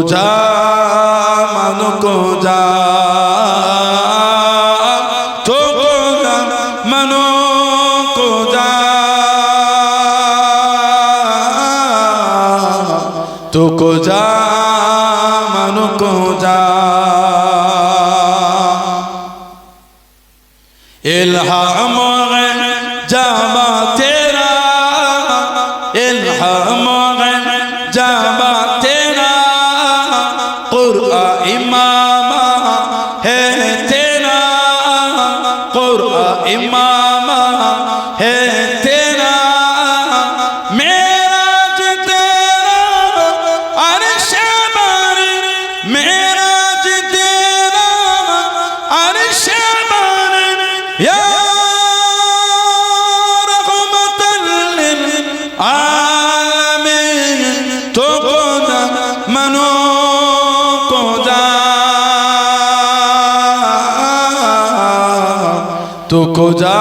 जा मनो को जा तो को जा मनो को जा तो को जा मनो को जा इल्हाम जामा খোজা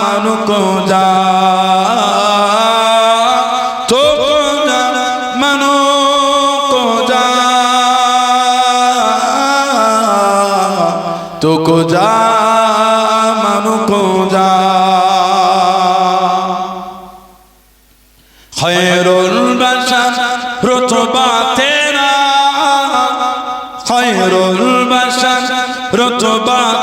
মানু খোজা। তো কোজা মানু কোজা খয়রুল বাসা রতবা তেরা খয়রুল বাসা রতবা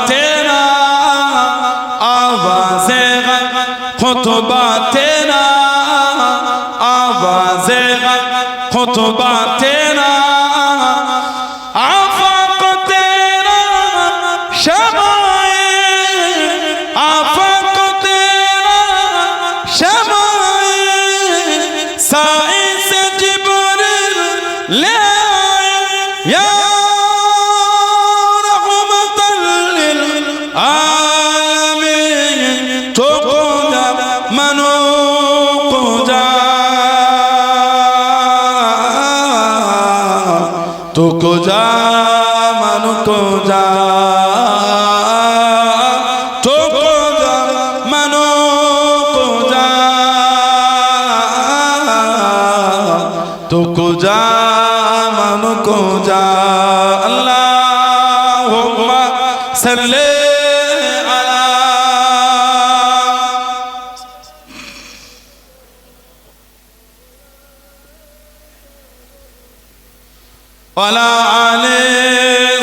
وعلى آل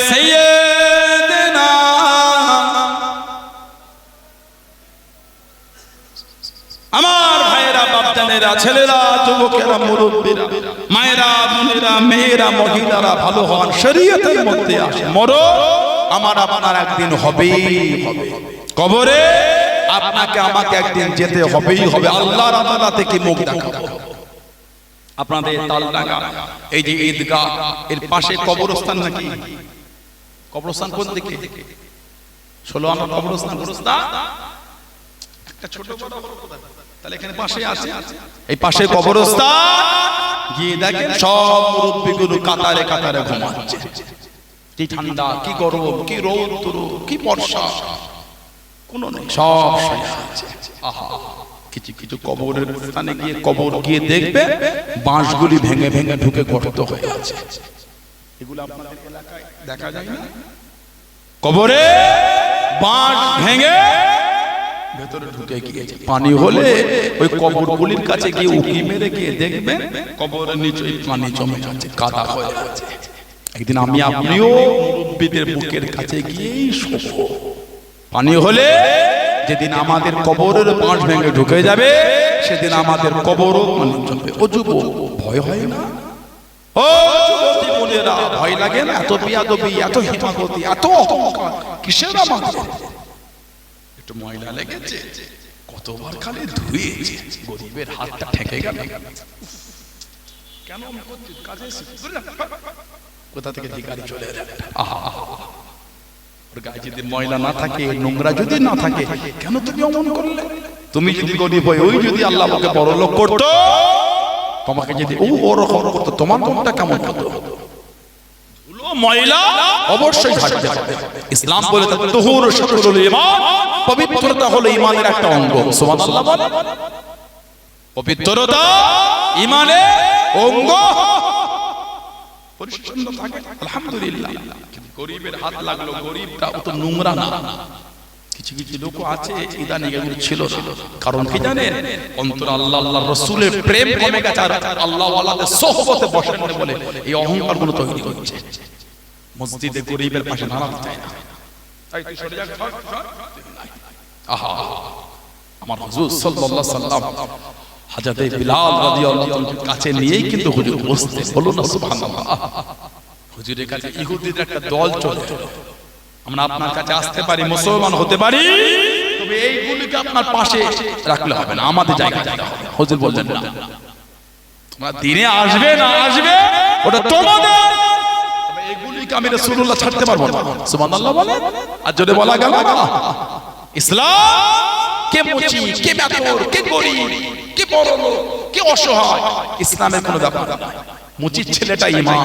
سيدنا আমার ভাইয়েরা বাপজানেরা ছেলেরা যুবকেরা মুরব্বীরা মায়েরা বোনেরা মেয়েরা মহিলারা ভালো হন শরীয়তের মধ্যে আসে মরো আমার আপনার একদিন হবেই হবে কবরে আপনাকে আমাকে একদিন যেতে হবেই হবে আল্লাহর আদালতে কি মুখ দেখাবো আপনাদের তালডাঙ্গা এই যে ঈদগাহ এর পাশে কবরস্থান নাকি? কবরস্থান কোন দিকে? ষোলো আমার কবরস্থান কবরস্থান? একটা ছোট কোথায়? তাহলে এখানে পাশে আছে। এই পাশে কবরস্থান। গিয়ে দেখেন সব মুরব্বীগুলো কাতারে কাতারে ঘুমাচ্ছে। কি ঠান্ডা কি গরম কি রৌদ্র কি বর্ষা। কোনো নেই সব আহা। কিছু কিছু কবরের স্থানে গিয়ে কবর গিয়ে দেখবে বাঁশগুলি ভেঙে ভেঙে ঢুকে গর্ত হয়ে আছে। এগুলো আপনাদের এলাকায় দেখা যায় না? কবরে বাঁশ ভেঙে ভেতরে ঢুকে গিয়েছে। পানি হলে ওই কবরগুলির কাছে গিয়ে উকি মেরে গিয়ে দেখবেন কবরের নিচে পানি জমে যাচ্ছে, কাদা হয়ে যাচ্ছে একদিন আমি আপনিও মুরব্বীদের বুকের কাছে গিয়েই শোবো। পানি হলে যেদিন আমাদের কবরের পাঁচ ভেঙে ঢুকে যাবে, সেদিন আমাদের কবরও জমবে ও যুব ভয় হয় না? ভয় লাগে না? এত বিয়াদবি, এত হিমাগতি, এত অহংকার, কিসের আমাদের? একটু ময়লা লেগেছে, কতবার খালি ধুয়েছে, গরিবের হাতটা ঠেকে গেল। কেন। কোথা থেকে ভিখারি চলে আহা। ওর গায়ে যদি ময়লা না থাকে নোংরা যদি না থাকে কেন তুমি অমন করলে? তুমি যদি গরিব হয়ে ওই যদি আল্লাহ আমাকে বড় লোক করতো তোমাকে যদি ও ওরকম করতো। তোমার মনটা কেমন হতো? ময়লা অবশ্যই ঝাড়তে হবে। ইসলাম বলে তুহুর শাতরুল ঈমান পবিত্রতা হলো ঈমানের একটা অঙ্গ। সুবহানাল্লাহ বলে। পবিত্রতা ঈমানের অঙ্গ। পরিচ্ছন্ন থাকে। আলহামদুলিল্লাহ। গরিবের হাত লাগল গরিবটা অত নোংরা না। কিছু কিছু লোক আছে, ইদানিং এগুলো ছিল কারণ কি জানেন? অন্তর আল্লাহ আল্লাহ রসুলের প্রেম কমে গেছে আর আল্লাহ আল্লাহদের সোহবতে বসেন বলে এই অহংকারগুলো তৈরি হচ্ছে। মসজিদে গরিবের পাশে দাঁড়াতে চায় না। তাই তুই সরে যা। আহা আমার হুজুর সাল্লাল্লাহু সাল্লাম হাজাতে বিলাল রাদিয়াল্লাহু কাছে নিয়েই কিন্তু হুজুর বলুন না, সুবহানাল্লাহ। হুজুরের কাছে ইহুদিদের একটা দল চলে আমরা আপনার কাছে আসতে পারি, মুসলমান হতে পারি, তবে এইগুলিকে আপনার পাশে রাখলে হবে না, আমাদের জায়গা জায়গা হবে। হুজুর বললেন, না, তোমরা দিনে আসবে না আসবে, ওটা তোমাদের। তবে এগুলিকে আমি রাসূলুল্লাহ ছাড়তে পারব না। সুবহানাল্লাহ আর যদি বলা গেল ইসলাম কে মুচি কে বেতর কে গরিব কে বড় কে অসহায় ইসলামের কোনো ব্যাপার মুচির ছেলেটা ইমাম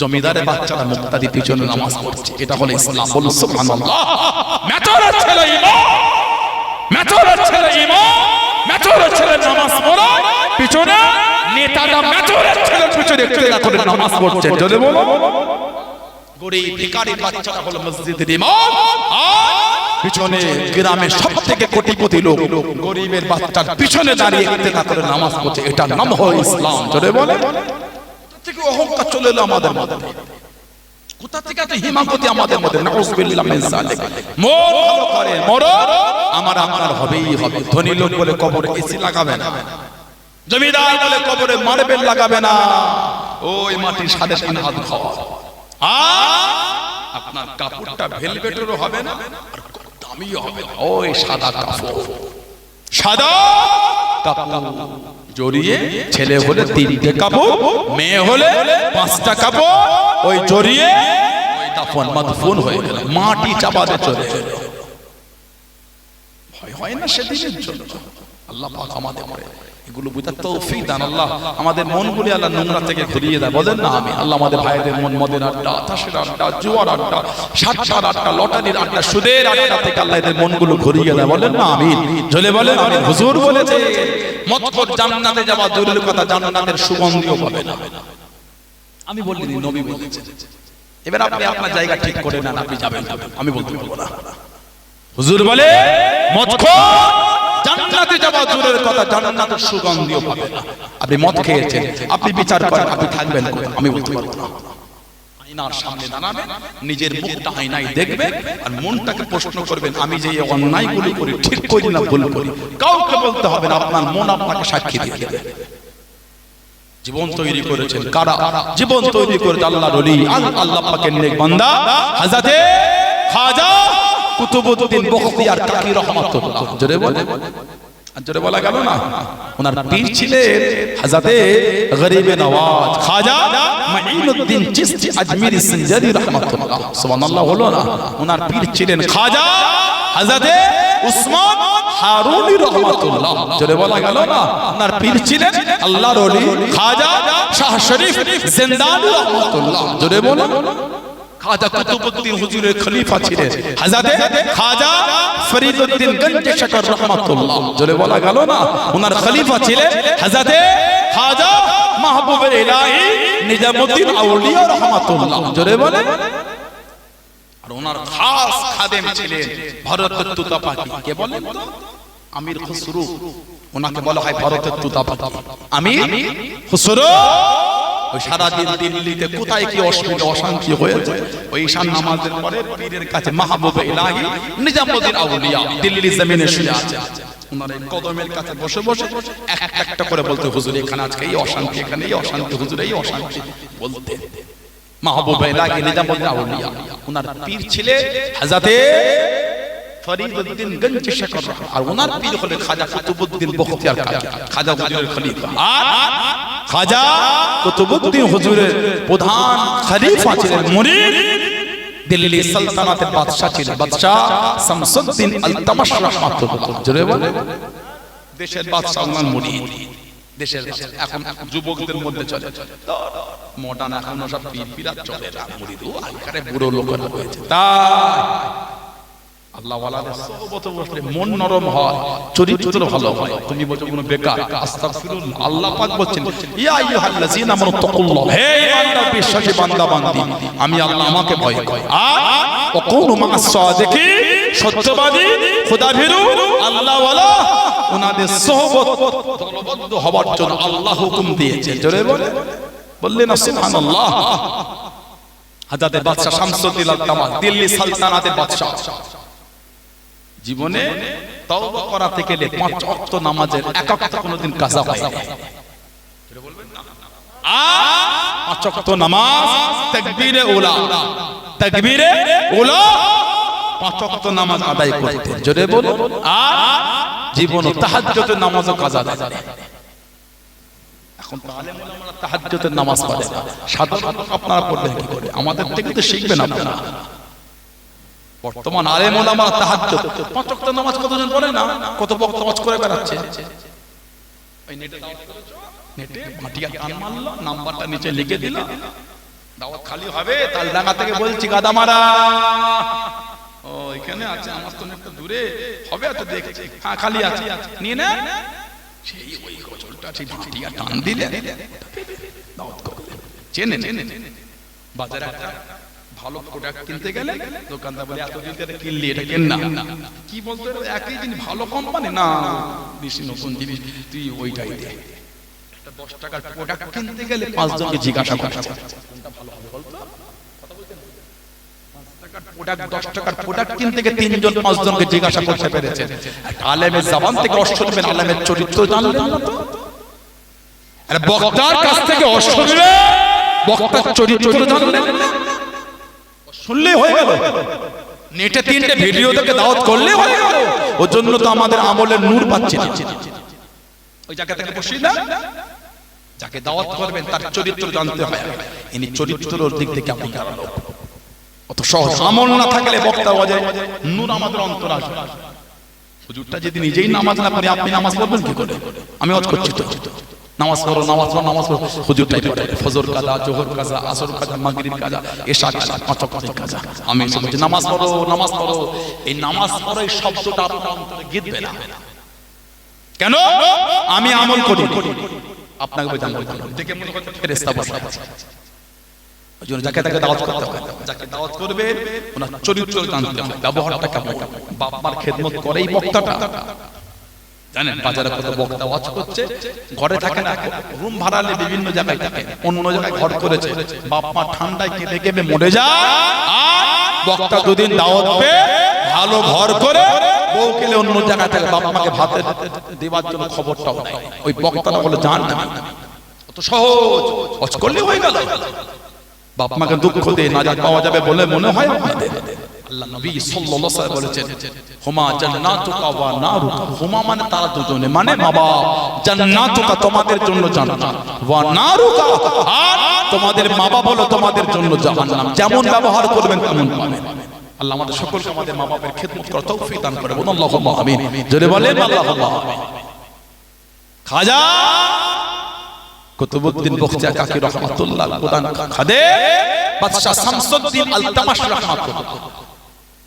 জমিদারের বাচ্চারা মুক্তাদি পিছনে নামাজ পড়ছে এটা হলো ইসলাম। বলুন সুবহানাল্লাহ। মেথরের ছেলে ইমাম মেথরের ছেলে ইমাম মেথরের ছেলে নামাজ পড়ে পিছনে নেতারা মেথরের ছেলে পিছনে একটু করে নামাজ পড়ছে। যদি বলো গরিব ভিখারি বাচ্চারা হলো মসজিদের ইমাম আর পিছনে গ্রামের সব থেকে কোটিপতি লোক গরিবের বাচ্চার পিছনে দাঁড়িয়ে ইত্তেকা করে নামাজ পড়ছে। এটার নাম হয় ইসলাম। জোরে বলে থেকে অহংকার চলে এলো আমাদের মধ্যে? কোথা থেকে আমাদের আমার হবেই হবে। ধনী লোক বলে কবরে লাগাবে না। জমিদার বলে কবরে মার্বেল লাগাবে না। ওই আপনার কাপড়টা ভেলভেটেরও হবে না, আর দামিও হবে ওই সাদা কাপড়। সাদা জড়িয়ে ছেলে হলে তিনটে কাপড় মেয়ে হলে পাঁচটা কাপড় ওই জড়িয়ে ওই দাফন মাদফুন হয়ে গেল মাটি চাপাতে চলে গেল। ভয় হয় না সেদিনের জন্য? আল্লাহ পাক আমাদের করে। এগুলো বুঝার তৌফিক দান আল্লাহ। আমাদের মনগুলি আল্লাহ নোংরা থেকে ঘুরিয়ে দেয়। বলেন না আমি। আল্লাহ আমাদের ভাইদের মন, মদের আড্ডা তাসের আড্ডা, জুয়ার আড্ডা, সাতটার আড্ডা, লটারির আড্ডা, সুদের আড্ডা থেকে আল্লাহ এদের মনগুলো ঘুরিয়ে দেয়। বলেন না আমি। ঝলে বলেন আমি। হুজুর বলেছে মতকর জান্নাতে যাওয়া দূরের কথা জান্নাতের সুগন্ধিও পাবে না। আমি বলিনি নবী বলেছেন এবার আপনি আপনার জায়গা ঠিক করে নেন, আপনি যাবেন। আমি বলতে পারব না। হুজুর বলে মদখোর জান্নাতে যাওয়া দূরের কথা জান্নাতের সুগন্ধিও পাবে না। আপনি মদ খেয়েছেন, আপনি বিচার করেন, আপনি থাকবেন? আমি বলতে পারব না। আয়নার সামনে দাঁড়াবেন, নিজের মুখটা আয়নায় দেখবেন আর মনটাকে প্রশ্ন করবেন, আমি যে অন্যায়গুলি করি, ঠিক করি না ভুল করি? কাউকে বলতে হবে না, আপনার মন আপনাকে সাক্ষী দিয়ে দেবে। জীবন তৈরি করেছেন কারা? জীবন তৈরি করেছে আল্লাহর ওলি। আল্লাহ পাকের নেক বান্দা হযরতে খাজা কুতুবউদ্দিন বখতিয়ার কাকি রহমাতুল্লাহ। জোরে বলে। আর জোরে বলা গেল না? ওনার পীর ছিলেন হযরতে গরিবে নওয়াজ খাজা মাইনুদ্দিন চিশতি আজমিরি সঞ্জারি রহমাতুল্লাহ। সুবহানাল্লাহ হলো না? ওনার পীর ছিলেন খাজা হযরতে উসমান হারুনি রহমাতুল্লাহ। জোরে বলা গেল না? ওনার পীর ছিলেন আল্লাহর ওলি খাজা শাহ শরীফ জিন্দানি রহমাতুল্লাহ। জোরে বলো খাজা কুতুবউদ্দিন হুজুরের খলিফা ছিলেন। হযরতে খাজা ফরিদউদ্দিন গঞ্জ শকর রহমাতুল্লাহ। জোরে বলা গেল না? ওনার খলিফা ছিলেন হযরতে খাজা মাহবুবের ইলাহি নিজামউদ্দিন আউলিয়া রহমাতুল্লাহ। জোরে বলে। আর ওনার খাস খাদেম ছিলেন ভারতের তুতা কে বলেন তো? আমির খুসরু। ওনাকে বলা হয় ভারতের তুতা আমির খুসরু। ওই সারাদিন দিল্লিতে কোথায় কি অসুবিধা, অশান্তি হয়েছে ওই ঈশান নামাজের পরে পীরের কাছে মাহবুবে ইলাহি, নিজামুদ্দিন আউলিয়া দিল্লি জমিনে শুয়ে আছে। কদমের কাছে বসে বসে এক একটা করে বলতে, হুজুর, এখানে আজকে এই অশান্তি, এখানে এই অশান্তি, হুজুর, এই অশান্তি। বলতে, মাহবুবে ছিলেন হাজাতে ফরিদউদ্দিন গঞ্জ শেখর আর ওনার পীর হলেন খাজা কুতুবউদ্দিন বখতিয়ার খাজা হুজুরের খলিফা। আর খাজা কুতুবউদ্দিন হুজুরের প্রধান খলিফা ছিলেন মুরিদ। দিল্লি সালতানাতের বাদশা ছিলেন বাদশা শামসুদ্দিন আল তামাশ রাহমাতুল্লাহ। জোরে বলে দেশের বাদশা ওনার মুরিদ। দেশের এখন যুবকদের মধ্যে চলে। মডার্ন এখন সব পীর পীরা চলে না। মুরিদ ও আগেকারে বুড়ো লোকেরা হয়েছে। তাই। আমি আল্লাহ আমাকে ভয় করি। ওনাদের সোহবত দলবদ্ধ জন্য আল্লাহ হুকুম দিয়েছে। বললেন হাজাদের বাদশা শামসুদ্দিন আল দিল্লি সালতানাতের বাদশা জীবনে তওবা করাতে গেলে পাঁচ ওয়াক্ত নামাজের এক ওয়াক্ত কোনোদিন কাজা হয় না। পাঁচ ওয়াক্ত নামাজ তাকবীরে উলা তাকবীরে উলা পাঁচ ওয়াক্ত নামাজ আদায় করতে। জোরে বল। আর জীবন তাহাজ্জুদের নামাজও কাজা দেয়। এখন তাহলে আমরা তাহাজ্জুদের নামাজ পড়ে। সাধারণত আপনারা পড়বেন কি করে? আমাদের থেকে তো শিখবেন আপনারা। বর্তমান আলেম ওলামা তাহাজ্জুদ। পাঁচ ওয়াক্ত নামাজ কতজন পড়ে না? কত ওয়াক্ত নামাজ করে বেড়াচ্ছে? ওই নেটে নেটে? টান মারলো, নাম্বারটা নিচে লিখে দিল। দাওয়াত খালি হবে তালডাঙ্গা থেকে বলছি গাদামারা ও, এখানে আছে আমার তো একটা দূরে। হবে তো দেখছি হ্যাঁ খালি আছে। নিয়ে না। সেই ওই গজলটা সেই মাটিয়া টান দিলে। দাওয়াত করলে। চেনে চেনে বাজারে একটা ভালো প্রোডাক্ট কিনতে গেলে দোকানদার বলে এতদিন ধরে কিনলি এটা কেন না কি বলতো একই জিনিস ভালো কোম্পানি না। বেশি নতুন জিনিস তুই ওইটাই দে। একটা দশ টাকার প্রোডাক্ট কিনতে গেলে পাঁচজনকে জিজ্ঞাসা করতে হবে। কোনটা ভালো হবে বলতো? কথা বলছেন? পাঁচ টাকার product, দশ টাকার প্রোডাক্ট কিনতে গিয়ে তিনজন পাঁচজনকে জিজ্ঞাসা করতে পেরেছে। আলেমের জবান থেকে অর্থ শুনবেন আলেমের চরিত্র জানলেন না তো? বক্তার কাছ থেকে অর্থ শুনবে বক্তার চরিত্র জানলেন না? শুনলেই হয়ে গেল। নেটে তিনটে ভিডিও থেকে দাওয়াত করলে হয়ে গেল। ওর জন্য তো আমাদের আমলের নূর পাচ্ছে না। ওই জায়গা থেকে বসি না। যাকে দাওয়াত করবেন, তার চরিত্র জানতে হয়। ইনি চরিত্রের দিক থেকে আপনি কারণ অত সহজ আমল না থাকলে বক্তা বাজায় নূর আমাদের অন্তর আসবে। হুজুরটা যদি নিজেই নামাজ না পড়ে, আপনি নামাজ পড়বেন কি করে? আমি অজ করছি তো। নামাজ পড়ো, নামাজ নামাজ নামাজ পড়ো নামাজ পড়ো। এই নামাজ এই কেন? আমি আমল করি আপনাকে। যাকে তাকে দাওয়াত করতে হয় যাকে দাওয়াত করবে চরিত্র জানতে হবে। ব্যবহারটা কেমন বাপ মার খেদমত করেই বক্তাটা। জানেন, বাজারে কত বক্তা ওয়াজ করছে, ঘরে থাকে না, রুম ভাড়ালে বিভিন্ন জায়গায় থাকে, অন্য জায়গায় ঘর করেছে, বাপ মা ঠান্ডায় কেঁদে কেঁদে মরে যায় আর বক্তা দুদিন দাওয়াত পেয়ে ভালো ঘর করে বউ কেলে অন্য জায়গায় থাকে, বাপ মাকে ভাতে দেওয়ার জন্য খবরটাও নেয় ওই বক্তাটা বলে, জান না। অত সহজ, ওয়াজ করলে হয়ে গেল। বাপ মাকে দুঃখ দিয়ে নাজাত পাওয়া যাবে বলে মনে হয় আমাদের মানে মানে তোমাদের জন্য তোমাদের মা বাপ হলো তোমাদের জন্য যেমন ব্যবহার করবেন তেমন আল্লাহ আমাদের সকলকে আমাদের মা বাপের খেদমত করার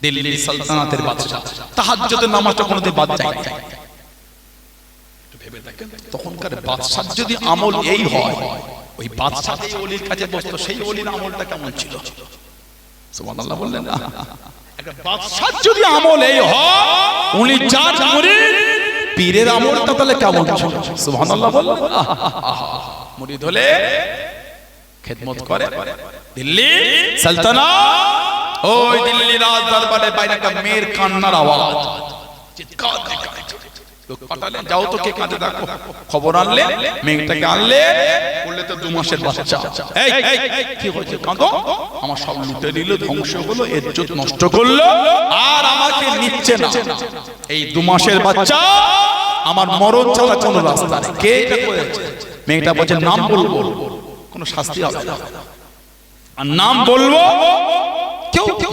দিল্লি সালতানাতের বাদশা তাহাজ্জুদের নামাজটা কোনোদিন বাদ যায় না ভেবে দেখেন, তখনকার বাদশার যদি আমল এই হয়, ওই বাদশা যে ওলির কাছে বসতো, সেই ওলির আমলটা কেমন ছিল? সুবহানাল্লাহ বললেন, না একটা বাদশার যদি আমল এই হয়, উনি যার মুরিদ, পীরের আমলটা তাহলে কেমন ছিল? সুবহানাল্লাহ বললেন মুরিদ হলে খেদমত করে। দিল্লি সালতানাত ওই দিল্লি রাজ দরবারে বাইরে একটা মেয়ের কান্নার আওয়াজ চিৎকার যাও তো কে কাঁদে দেখো। খবর আনলে, মেয়েটাকে আনলে, বললে তো দু মাসের বাচ্চা। কি হয়েছে? কাঁদো। আমার সব লুটে ধ্বংস হলো ইজ্জত নষ্ট করল, আর আমাকে নিচ্ছে না। এই দু মাসের বাচ্চা, আমার মরণ ছাড়া কোনো রাস্তা নেই। কে এটা করেছে? মেয়েটা বলছে, নাম বলব। কোনো শাস্তি হবে না। আর নাম বলব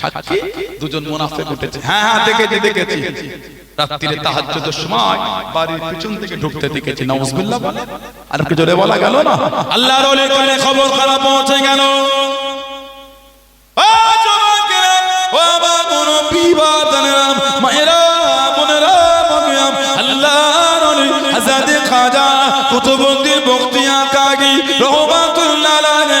সাক্ষী দুজন মুনাফিক উঠেছে। হ্যাঁ হ্যাঁ দেখেছি দেখেছি। রাত্রিরে তাহাজ্জুদের সময় বাড়ির পিছন থেকে ঢুকতে দেখেছি নাউজুবিল্লাহ বলে আর কি জোরে বলা গেল না? আল্লাহর ওলির কানে খবর খারাপ পৌঁছে গেল। ও যুবকেরা, ও আমার মুরব্বি বাদানেরা, মায়েরা, বোনেরা, বাবারা, আল্লাহর ওলি হযরত খাজা কুতুবউদ্দিন বখতিয়া কাকি রহমাতুল্লাহ আলাইহি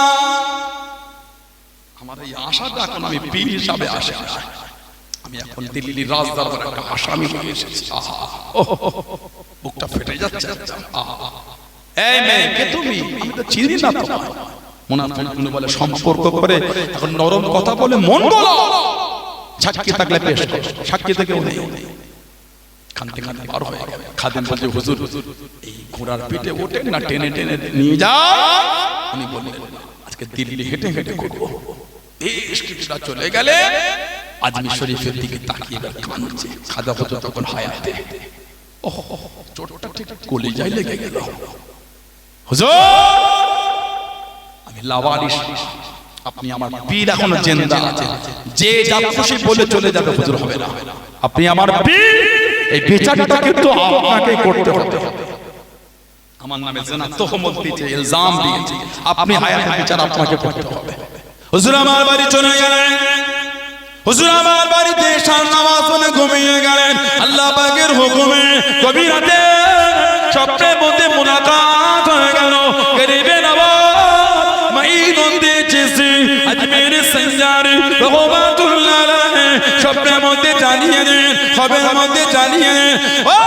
এখন আমি পীর হিসাবে আসি। আমি এখন দিল্লির রাজ দরবারে একটা আসামি হয়ে এসেছি। বুকটা ফেটে যাচ্ছে। এই মেয়ে, কে তুমি? আমি তো চিনি না বলে, সম্পর্ক করে এখন নরম কথা বলে মন বলো সাক্ষী থাকলে পেশ করো। সাক্ষী থেকে নেই। কানতে কানতে বার হয়ে খাদেম বলছে, হুজুর, এই ঘোড়ার পিঠে ওঠে না, টেনে টেনে নিয়ে যা উনি বললেন, আজকে দিল্লি হেঁটে হেঁটে করব বেশ কিছুটা চলে গেলে দিকে তাকিয়ে খাদা তখন হায়াতে। আপনি আমার যে খুশি বলে চলে যাবে আপনি আমার এই কিন্তু করতে হবে। আমার নামে দিয়েছে। আপনি হায়াতের বিচার আপনাকে করতে হবে। হুজুর আমার বাড়ি চলে গেলেন। হুজুর আমার বাড়িতে শান নামাজ পড়ে ঘুমিয়ে গেলেন। আল্লাহ পাকের হুকুমে কবি রাতে স্বপ্নের মধ্যে মুলাকাত হয়ে গেল। গরিবে স্বপ্নের মধ্যে জানিয়ে দেন, খবরের মধ্যে জানিয়ে দেন, ও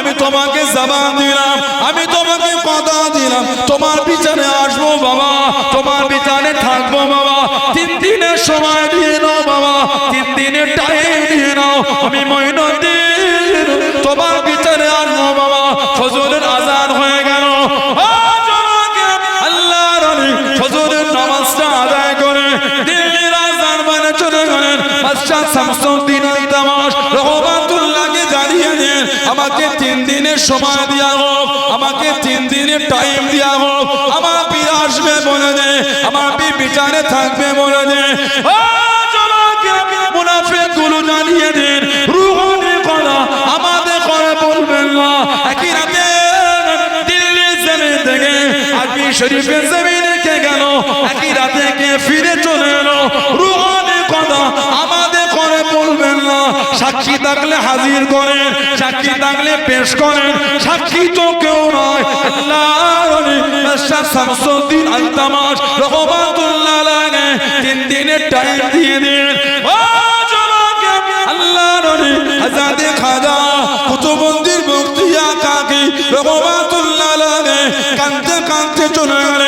আমি তোমাকে জবান দিলাম, আমি তোমাকে কথা দিলাম। তোমার বিচারে আসব বাবা, তোমার বিচারে থাকব বাবা। তিন দিনের সময় দিয়ে নাও বাবা, তিন দিনের টাইম দিয়ে নাও। আমি মহিনুদ্দিন তোমার বিচারে আসব বাবা। ফজরের আজান হয়ে গেল। আল্লাহর ফজরের নামাজটা আদায় করে দিল্লির আজান মানে চলে গেলেন। বাদশাহ শামসুদ্দিন সময় দেওয়া হোক আমাকে তিন দিনের টাইম দেওয়া হোক আমার পীর আসবে বলে দে, আমার পীর বিচারে থাকবে বলে দে। শরীফের জমিনে কে গেল, একই রাতে কে ফিরে চলে এলো, রুহানি কথা সাক্ষী থাকলে হাজির করে সাক্ষী থাকলে পেশ করে সাক্ষী তো কেউ নয়। শামসুদ্দিন চলে